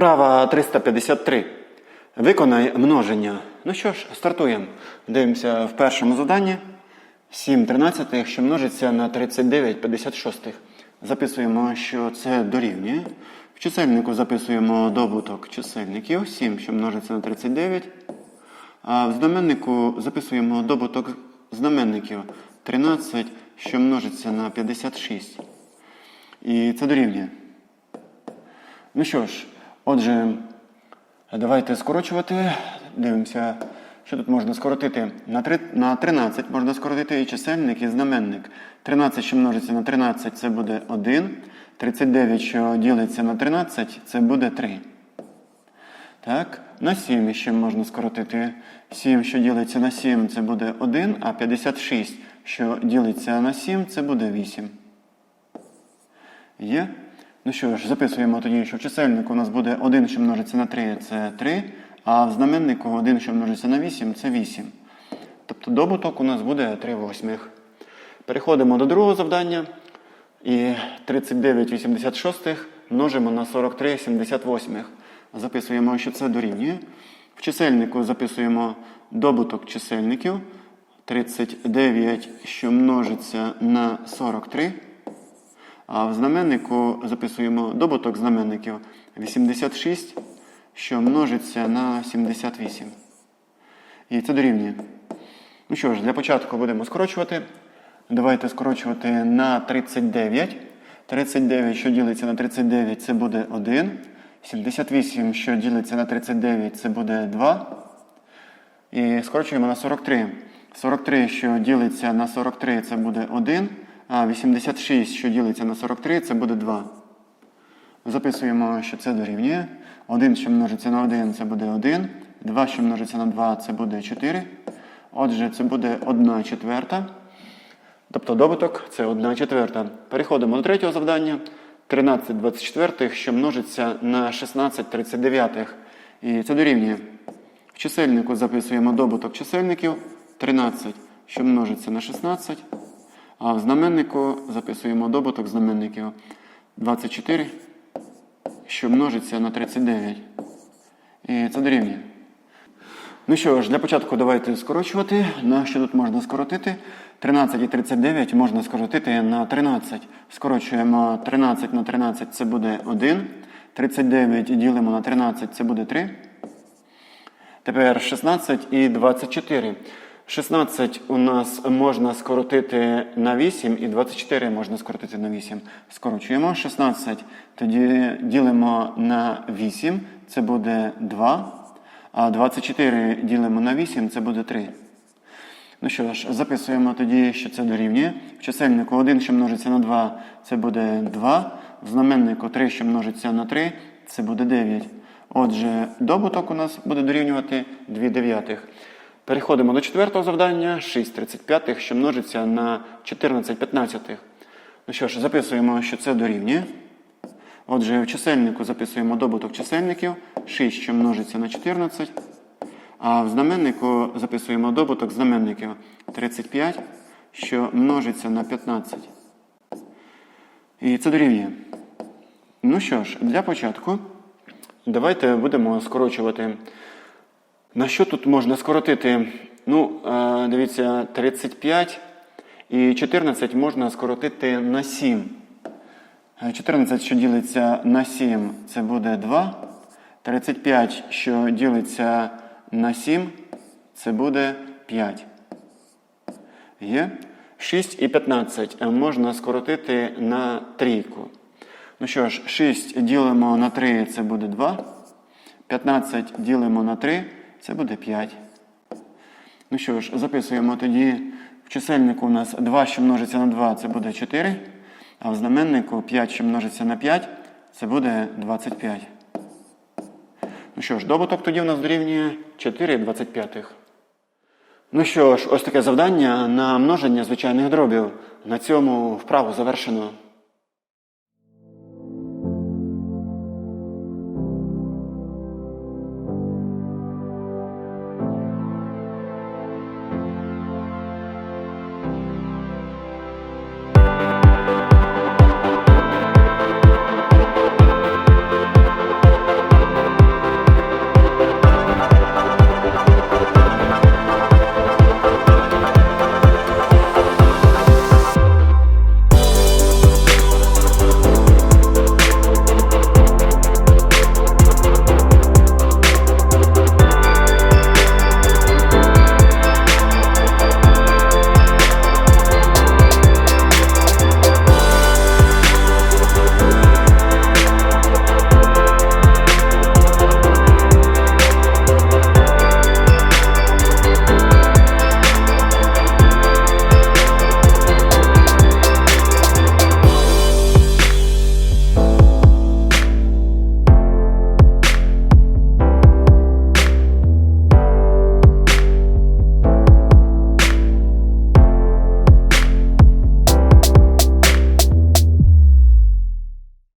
Вправа 353. Виконай множення. Ну що ж, стартуємо. Дивимося в першому заданні. 7 тринадцятих, що множиться на 39 56. Записуємо, що це дорівнює. В чисельнику записуємо добуток чисельників 7, що множиться на 39. А в знаменнику записуємо добуток знаменників 13, що множиться на 56. І це дорівнює. Ну що ж, отже, давайте скорочувати. Дивимося, що тут можна скоротити. На, 3, на 13 можна скоротити і чисельник, і знаменник. 13, що множиться на 13, це буде 1. 39, що ділиться на 13, це буде 3. Так, на 7 ще можна скоротити. 7, що ділиться на 7, це буде 1, а 56, що ділиться на 7, це буде 8. Є? Ну що ж, записуємо тоді, що в чисельнику у нас буде 1, що множиться на 3, це 3, а в знаменнику 1, що множиться на 8, це 8. Тобто добуток у нас буде 3 восьмих. Переходимо до другого завдання. І 39 86 множимо на 43 78. Записуємо, що це дорівнює. В чисельнику записуємо добуток чисельників. 39, що множиться на 43. А в знаменнику записуємо добуток знаменників 86, що множиться на 78. І це дорівнює. Ну що ж, для початку будемо скорочувати. Давайте скорочувати на 39. 39, що ділиться на 39, це буде 1. 78, що ділиться на 39, це буде 2. І скорочуємо на 43. 43, що ділиться на 43, це буде 1. А 86, що ділиться на 43, це буде 2. Записуємо, що це дорівнює. 1, що множиться на 1, це буде 1. 2, що множиться на 2, це буде 4. Отже, це буде 1 четверта. Тобто добуток це 1 четверта. Переходимо до третього завдання. 13 24, що множиться на 16 39. І це дорівнює. В чисельнику записуємо добуток чисельників 13, що множиться на 16. А в знаменнику записуємо добуток знаменників 24, що множиться на 39. І це дорівнює. Ну що ж, для початку давайте скорочувати. На що тут можна скоротити? 13 і 39 можна скоротити на 13. Скорочуємо 13 на 13, це буде 1. 39 ділимо на 13, це буде 3. Тепер 16 і 24. 16 у нас можна скоротити на 8, і 24 можна скоротити на 8. Скорочуємо 16, тоді ділимо на 8, це буде 2. А 24 ділимо на 8, це буде 3. Ну що ж, записуємо тоді, що це дорівнює. В чисельнику 1, що множиться на 2, це буде 2. В знаменнику 3, що множиться на 3, це буде 9. Отже, добуток у нас буде дорівнювати 2 дев'ятих. Переходимо до четвертого завдання. 6 35, що множиться на 14 15. Ну що ж, записуємо, що це дорівнює. Отже, в чисельнику записуємо добуток чисельників 6, що множиться на 14. А в знаменнику записуємо добуток знаменників 35, що множиться на 15. І це дорівнює. Ну що ж, для початку давайте будемо скорочувати. На що тут можна скоротити? Ну, е, дивіться, 35 і 14 можна скоротити на 7. 14, що ділиться на 7, це буде 2. 35, що ділиться на 7, це буде 5. Є? 6 і 15 можна скоротити на трійку. Ну що ж, 6 ділимо на 3, це буде 2. 15 ділимо на 3, це буде 5. Ну що ж, записуємо тоді в чисельнику у нас 2, що множиться на 2, це буде 4. А в знаменнику 5, що множиться на 5, це буде 25. Ну що ж, добуток тоді у нас дорівнює 4 25. Ну що ж, ось таке завдання на множення звичайних дробів. На цьому вправу завершено.